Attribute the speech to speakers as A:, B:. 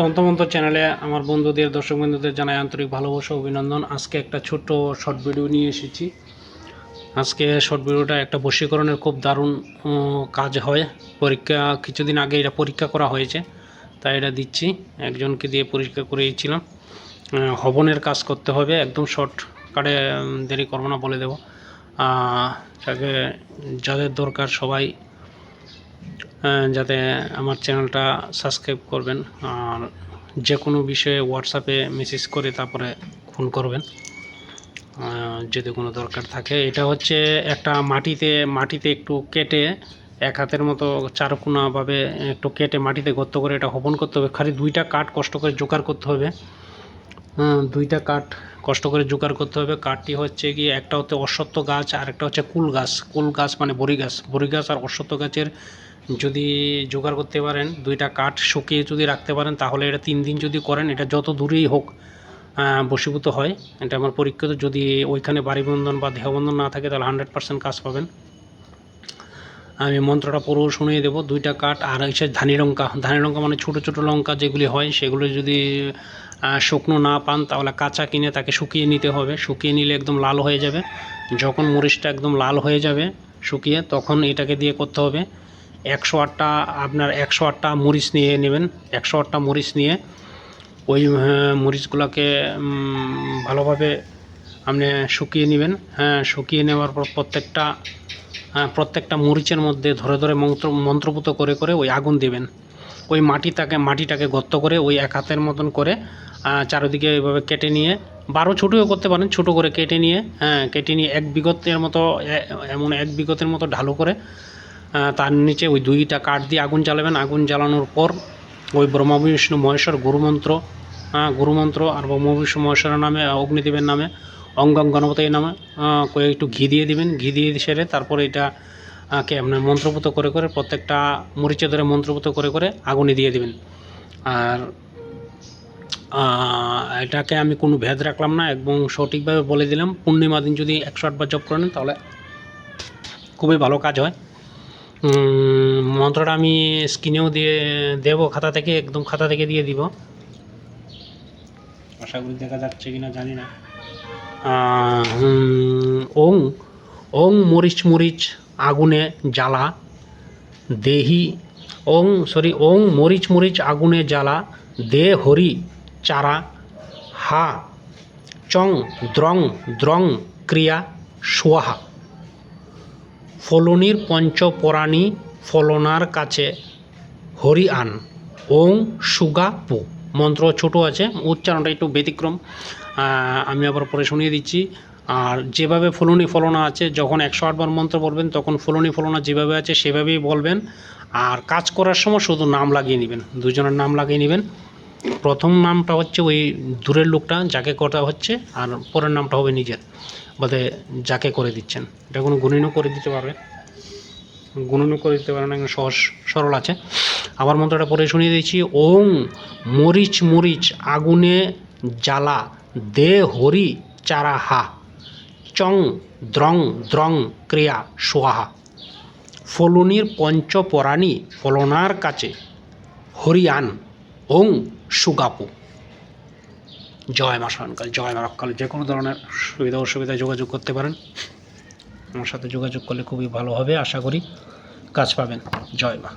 A: তন্তমন্ত চ্যানেলে আমার বন্ধুদের দর্শক বন্ধুদের জানাই আন্তরিক ভালোবাসা অভিনন্দন। আজকে একটা ছোট্ট শর্ট ভিডিও নিয়ে এসেছি। আজকে শর্ট ভিডিওটা একটা বশীকরণের খুব দারুণ কাজ হয়। পরীক্ষা কিছুদিন আগে এটা পরীক্ষা করা হয়েছে তাই এটা দিচ্ছি। একজনকে দিয়ে পরীক্ষা করিয়েছিলাম। আহ, হবনের কাজ করতে হবে একদম শর্ট কাটে দেরি করব না বলে দেবো। তাকে যাদের দরকার সবাই যাতে আমার চ্যানেলটা সাবস্ক্রাইব করবেন আর যে কোনো বিষয়ে হোয়াটসঅ্যাপে মেসেজ করে তারপরে ফোন করবেন। যদি কোনো দরকার থাকে। এটা হচ্ছে একটা মাটিতে মাটিতে একটু কেটে এক হাতের মতো চারকোনাভাবে একটু কেটে মাটিতে গর্ত করে এটা হপন করতে হবে। খালি দুইটা কাঠ কষ্ট করে জোগাড় করতে হবে। দুইটা কাঠ কষ্ট করে জোগাড় করতে হবে। কাঠটি হচ্ছে কি, একটা হচ্ছে অশ্বত্থ গাছ আর একটা হচ্ছে কুল গাছ। কুল গাছ মানে বড়ি গাছ। বড়ি গাছ আর অশ্বত্থ গাছের যদি জোগাড় করতে পারেন দুইটা কাঠ শুকিয়ে যদি রাখতে পারেন তাহলে এটা তিন দিন যদি করেন এটা যত দূরেই হোক আহ, বশীভূত হয়। এটা আমার পরীক্ষিত যদি ওইখানে বাড়িবন্ধন বা দেহবন্ধন না থাকে তাহলে হান্ড্রেড পার্সেন্ট কাজ পাবেন। আমি মন্ত্রটা পুরো শুনিয়ে দেবো দুইটা কাঠ আর হচ্ছে ধানি লঙ্কা। ধানি লঙ্কা মানে ছোটো ছোটো লঙ্কা যেগুলি হয় সেগুলো যদি শুকনো না পান তাহলে কাঁচা কিনে তাকে শুকিয়ে নিতে হবে। শুকিয়ে নিলে একদম লাল হয়ে যাবে। যখন মরিচটা একদম লাল হয়ে যাবে শুকিয়ে তখন এটাকে দিয়ে করতে হবে। একশো আটটা আপনার একশো আটটা মরিচ নিয়ে নেবেন। একশো আটটা মরিচ নিয়ে ওই আহ, মরিচগুলোকে ভালোভাবে আপনি শুকিয়ে নেবেন। হ্যাঁ শুকিয়ে নেওয়ার পর প্রত্যেকটা হ্যাঁ, প্রত্যেকটা মরিচের মধ্যে ধরে ধরে মন্ত্র মন্ত্রপুত করে করে ওই আগুন দেবেন। ওই মাটিটাকে মাটিটাকে গর্ত করে ওই এক হাতের মতন করে চারিদিকে এইভাবে কেটে নিয়ে বারো ছোটোও করতে পারেন ছোটো করে কেটে নিয়ে হ্যাঁ কেটে নিয়ে এক বিগতের মতো এমন এক বিগতের মতো ঢালু করে তার নিচে ওই দুইটা কাঠ দিয়ে আগুন জ্বালাবেন। আগুন জ্বালানোর পর ওই ব্রহ্মা, বিষ্ণু, মহেশ্বর গুরুমন্ত্র গুরুমন্ত্র আর ব্রহ্মা, বিষ্ণু, মহেশ্বরের নামে অগ্নিদেবের নামে, অঙ্গম গণপতির নামে একটু ঘি দিয়ে দিবেন। ঘি দিয়ে সেরে তারপরে এটা কে আপনার মন্ত্রপুত করে করে প্রত্যেকটা মরিচে ধরে মন্ত্রপুত করে করে আগুনে দিয়ে দিবেন। আর এটাকে আমি কোনো ভেদ রাখলাম না এবং সঠিকভাবে বলে দিলাম। পূর্ণিমা দিন যদি একশো আটবার জপ করেন তাহলে খুবই ভালো কাজ হয়। মন্ত্রটা আমি স্ক্রিনেও দিয়ে দেবো খাতা থেকে একদম খাতা থেকে দিয়ে দিব। আশা করি দেখা যাচ্ছে কিনা জানি না। ওং ওং মরিচ মরিচ আগুনে জ্বালা দেহি ওং সরি ওং মরিচ মরিচ আগুনে জ্বালা দে হরি চারা হা চং দ্রং দ্রং ক্রিয়া সোয়াহা। ফলনির পঞ্চপরাণী ফলনার কাছে। হরি আন ওং সুগা পু। মন্ত্র ছোট আছে, উচ্চারণটা একটু ব্যতিক্রম। আমি আবার পরে শুনিয়ে দিচ্ছি। আর যেভাবে ফলনি ফলনা আছে, যখন একশো আটবার মন্ত্র বলবেন, তখন ফলনি ফলনা যেভাবে আছে, সেভাবেই বলবেন। আর কাজ করার সময় শুধু নাম লাগিয়ে নেবেন, দুজনের নাম লাগিয়ে নেবেন। প্রথম নামটা হচ্ছে ওই দূরের লোকটা, যাকে কথা হচ্ছে, আর পরের নামটা হবে নিজের। বলতে যাকে করে দিচ্ছেন। এটা কোনো গুণিনও করে দিতে পারবে? গুণনও করে দিতে পারেন একদম সহজ, সরল আছে। আবার মন্ত্রটা পরে শুনিয়ে দিচ্ছি। ওং মরিচ মরিচ আগুনে জ্বালা, দে হরি চারা হা চং দ্রং দ্রং ক্রিয়া সোহা ফলনির পঞ্চপরাণী ফলনার কাছে হরিয়ান। ওং সুগাপু। জয় মা শয়নকাল জয় মা রক্ষাল যে কোনো ধরনের সুবিধা অসুবিধায় যোগাযোগ করতে পারেন। আমার সাথে যোগাযোগ করলে খুবই ভালো হবে, আশা করি। কাজ পাবেন। জয় মা।